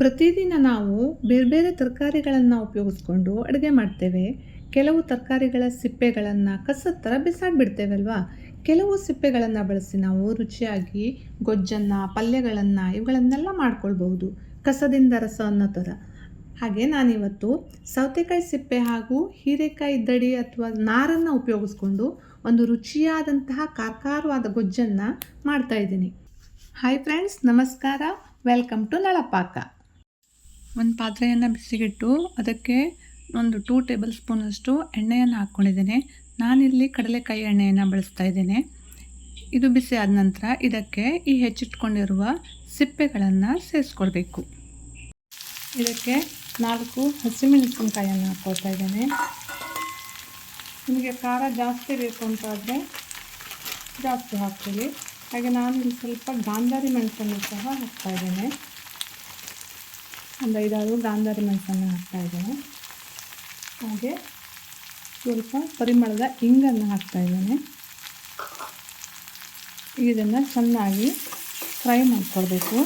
ಪ್ರತಿದಿನ ನಾವು ಬೇರೆ ಬೇರೆ ತರಕಾರಿಗಳನ್ನು ಉಪಯೋಗಿಸ್ಕೊಂಡು ಅಡುಗೆ ಮಾಡ್ತೇವೆ. ಕೆಲವು ತರಕಾರಿಗಳ ಸಿಪ್ಪೆಗಳನ್ನು ಕಸದ ಥರ ಬಿಸಾಡಿಬಿಡ್ತೇವಲ್ವಾ? ಕೆಲವು ಸಿಪ್ಪೆಗಳನ್ನು ಬಳಸಿ ನಾವು ರುಚಿಯಾಗಿ ಗೊಜ್ಜನ್ನು, ಪಲ್ಯಗಳನ್ನು ಇವುಗಳನ್ನೆಲ್ಲ ಮಾಡ್ಕೊಳ್ಬಹುದು. ಕಸದಿಂದ ರಸ ಅನ್ನೋ ಥರ. ಹಾಗೆ ನಾನಿವತ್ತು ಸೌತೆಕಾಯಿ ಸಿಪ್ಪೆ ಹಾಗೂ ಹೀರೆಕಾಯಿ ದಡಿ ಅಥವಾ ನಾರನ್ನು ಉಪಯೋಗಿಸ್ಕೊಂಡು ಒಂದು ರುಚಿಯಾದಂತಹ ಕಾರ್ಕಾರವಾದ ಗೊಜ್ಜನ್ನು ಮಾಡ್ತಾಯಿದ್ದೀನಿ ಹಾಯ್ ಫ್ರೆಂಡ್ಸ್ ನಮಸ್ಕಾರ. ವೆಲ್ಕಮ್ ಟು ನಳಪಾಕ ಒಂದು ಪಾತ್ರೆಯನ್ನು ಬಿಸಿಗಿಟ್ಟು ಅದಕ್ಕೆ ಒಂದು ಟೂ ಟೇಬಲ್ ಸ್ಪೂನಷ್ಟು ಎಣ್ಣೆಯನ್ನು ಹಾಕ್ಕೊಂಡಿದ್ದೇನೆ. ನಾನಿಲ್ಲಿ ಕಡಲೆಕಾಯಿ ಎಣ್ಣೆಯನ್ನು ಬಳಸ್ತಾ ಇದ್ದೇನೆ. ಇದು ಬಿಸಿ ಆದ ನಂತರ ಇದಕ್ಕೆ ಈ ಹೆಚ್ಚಿಟ್ಕೊಂಡಿರುವ ಸಿಪ್ಪೆಗಳನ್ನು ಸೇರಿಸ್ಕೊಳ್ಬೇಕು. ಇದಕ್ಕೆ ನಾಲ್ಕು ಹಸಿಮೆಣಸಿನಕಾಯಿಯನ್ನು ಹಾಕ್ಕೊಳ್ತಾ ಇದ್ದೇನೆ. ನಿಮಗೆ ಖಾರ ಜಾಸ್ತಿ ಬೇಕು ಅಂತಾದರೆ ಜಾಸ್ತಿ ಹಾಕ್ತೀವಿ ಹಾಗೆ ನಾನು ಸ್ವಲ್ಪ ಗಾಂಧಾರಿ ಮೆಣಸನ್ನು ಸಹ ಹಾಕ್ತಾ ಇದ್ದೇನೆ. ಒಂದು ಐದಾರು ಗಾಂಧಾರಿ ಮೆಣಸನ್ನು ಹಾಕ್ತಾ ಇದ್ದೇನೆ. ಹಾಗೆ ಸ್ವಲ್ಪ ಪರಿಮಳದ ಇಂಗನ್ನು ಹಾಕ್ತಾ ಇದ್ದೇನೆ. ಇದನ್ನು ಚೆನ್ನಾಗಿ ಫ್ರೈ ಮಾಡ್ಕೊಳ್ಬೇಕು.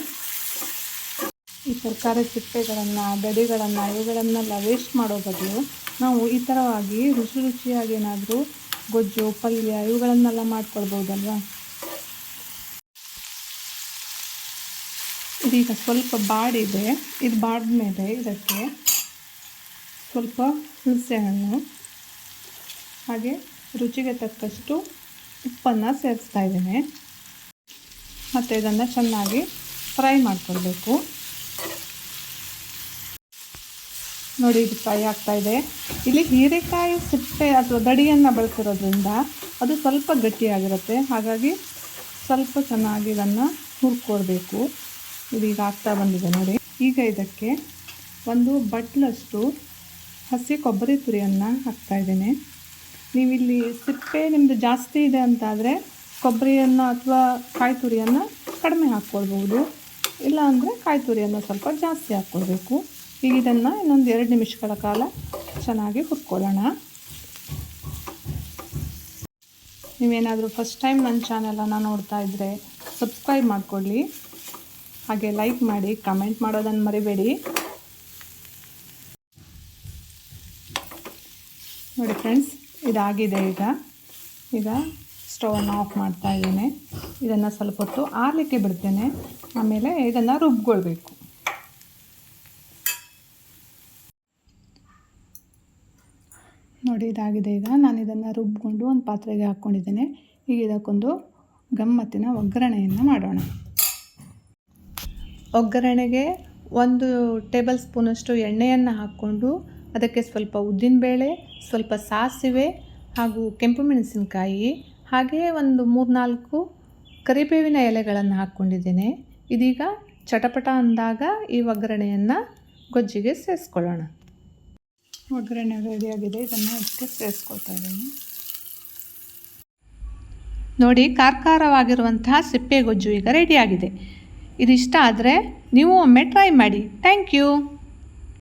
ಈ ತರಕಾರಿ ಸಿಪ್ಪೆಗಳನ್ನು, ಬೆಳೆಗಳನ್ನು ಇವುಗಳನ್ನೆಲ್ಲ ವೇಸ್ಟ್ ಮಾಡೋ ಬದಲು ನಾವು ಈ ಥರವಾಗಿ ರುಚಿ ರುಚಿಯಾಗಿ ಏನಾದರೂ ಗೊಜ್ಜು, ಪಲ್ಯ ಇವುಗಳನ್ನೆಲ್ಲ ಮಾಡ್ಕೊಳ್ಬೋದಲ್ವಾ? ಇದೀಗ ಸ್ವಲ್ಪ ಬಾಡಿದೆ. ಇದು ಬಾಡಿದ ಮೇಲೆ ಇದಕ್ಕೆ ಸ್ವಲ್ಪ ಹುಣಸೆಹಣ್ಣು ಹಾಗೆ ರುಚಿಗೆ ತಕ್ಕಷ್ಟು ಉಪ್ಪನ್ನು ಸೇರಿಸ್ತಾ ಇದ್ದೇನೆ. ಮತ್ತು ಇದನ್ನು ಚೆನ್ನಾಗಿ ಫ್ರೈ ಮಾಡ್ಕೊಳ್ಬೇಕು. ನೋಡಿ, ಇದು ಫ್ರೈ ಆಗ್ತಾ ಇದೆ. ಇಲ್ಲಿ ಹೀರೆಕಾಯಿ ಸಿಪ್ಪೆ ಅಥವಾ ಗಡಿಯನ್ನು ಬಳಸಿರೋದ್ರಿಂದ ಅದು ಸ್ವಲ್ಪ ಗಟ್ಟಿಯಾಗಿರುತ್ತೆ. ಹಾಗಾಗಿ ಸ್ವಲ್ಪ ಚೆನ್ನಾಗಿ ಇದನ್ನು ಹುರ್ಕೊಳ್ಬೇಕು ಇದೀಗ ಆಗ್ತಾ ಬಂದಿದೆ ನೋಡಿ. ಈಗ ಇದಕ್ಕೆ ಒಂದು ಬಟ್ಲಷ್ಟು ಹಸಿ ಕೊಬ್ಬರಿ ತುರಿಯನ್ನು ಹಾಕ್ತಾ ಇದ್ದೇನೆ. ನೀವಿಲ್ಲಿ ಸಿಪ್ಪೆ ನಿಮ್ಮದು ಜಾಸ್ತಿ ಇದೆ ಅಂತಾದರೆ ಕೊಬ್ಬರಿಯನ್ನು ಅಥವಾ ಕಾಯಿ ತುರಿಯನ್ನು ಕಡಿಮೆ ಹಾಕ್ಕೊಳ್ಬೋದು ಇಲ್ಲ ಅಂದರೆ ಕಾಯಿ ತುರಿಯನ್ನು ಸ್ವಲ್ಪ ಜಾಸ್ತಿ ಹಾಕ್ಕೊಳ್ಬೇಕು. ಈಗ ಇದನ್ನು ಇನ್ನೊಂದು ಎರಡು ನಿಮಿಷಗಳ ಕಾಲ ಚೆನ್ನಾಗಿ ಹುರ್ಕೊಳ್ಳೋಣ. ನೀವೇನಾದರೂ ಫಸ್ಟ್ ಟೈಮ್ ನನ್ನ ಚಾನಲನ್ನು ನೋಡ್ತಾ ಇದ್ದರೆ ಸಬ್ಸ್ಕ್ರೈಬ್ ಮಾಡಿಕೊಳ್ಳಿ. ಹಾಗೆ ಲೈಕ್ ಮಾಡಿ ಕಮೆಂಟ್ ಮಾಡೋದನ್ನು ಮರಿಬೇಡಿ. ನೋಡಿ ಫ್ರೆಂಡ್ಸ್ ಇದಾಗಿದೆ ಈಗ. ಈಗ ಸ್ಟವನ್ನು ಆಫ್ ಮಾಡ್ತಾ ಇದ್ದೇನೆ. ಇದನ್ನು ಸ್ವಲ್ಪ ಹೊತ್ತು ಆರಲಿಕ್ಕೆ ಬಿಡ್ತೇನೆ. ಆಮೇಲೆ ಇದನ್ನು ರುಬ್ಕೊಳ್ಬೇಕು. ನೋಡಿ ಇದಾಗಿದೆ ಈಗ. ನಾನು ಇದನ್ನು ರುಬ್ಕೊಂಡು ಒಂದು ಪಾತ್ರೆಗೆ ಹಾಕ್ಕೊಂಡಿದ್ದೇನೆ ಈಗ ಇದಕ್ಕೊಂದು ಗಮ್ಮತ್ತಿನ ಒಗ್ಗರಣೆಯನ್ನು ಮಾಡೋಣ. ಒಗ್ಗರಣೆಗೆ ಒಂದು ಟೇಬಲ್ ಸ್ಪೂನಷ್ಟು ಎಣ್ಣೆಯನ್ನು ಹಾಕ್ಕೊಂಡು ಅದಕ್ಕೆ ಸ್ವಲ್ಪ ಉದ್ದಿನಬೇಳೆ ಸ್ವಲ್ಪ ಸಾಸಿವೆ ಹಾಗೂ ಕೆಂಪು ಮೆಣಸಿನಕಾಯಿ ಹಾಗೆಯೇ ಒಂದು ಮೂರ್ನಾಲ್ಕು ಕರಿಬೇವಿನ ಎಲೆಗಳನ್ನು ಹಾಕ್ಕೊಂಡಿದ್ದೇನೆ. ಇದೀಗ ಚಟಪಟ ಅಂದಾಗ ಈ ಒಗ್ಗರಣೆಯನ್ನು ಗೊಜ್ಜಿಗೆ ಸೇರಿಸ್ಕೊಳ್ಳೋಣ ಒಗ್ಗರಣೆ ರೆಡಿಯಾಗಿದೆ ಇದನ್ನು ಅದಕ್ಕೆ ಸೇರಿಸ್ಕೊಳ್ತಾ ಇದ್ದೀನಿ. ನೋಡಿ, ಕಾರ್ಕಾರವಾಗಿರುವಂತಹ ಸಿಪ್ಪೆ ಗೊಜ್ಜು ಈಗ ರೆಡಿಯಾಗಿದೆ ಇದಿಷ್ಟ ಆದರೆ ನೀವು ಒಮ್ಮೆ ಟ್ರೈ ಮಾಡಿ. Thank you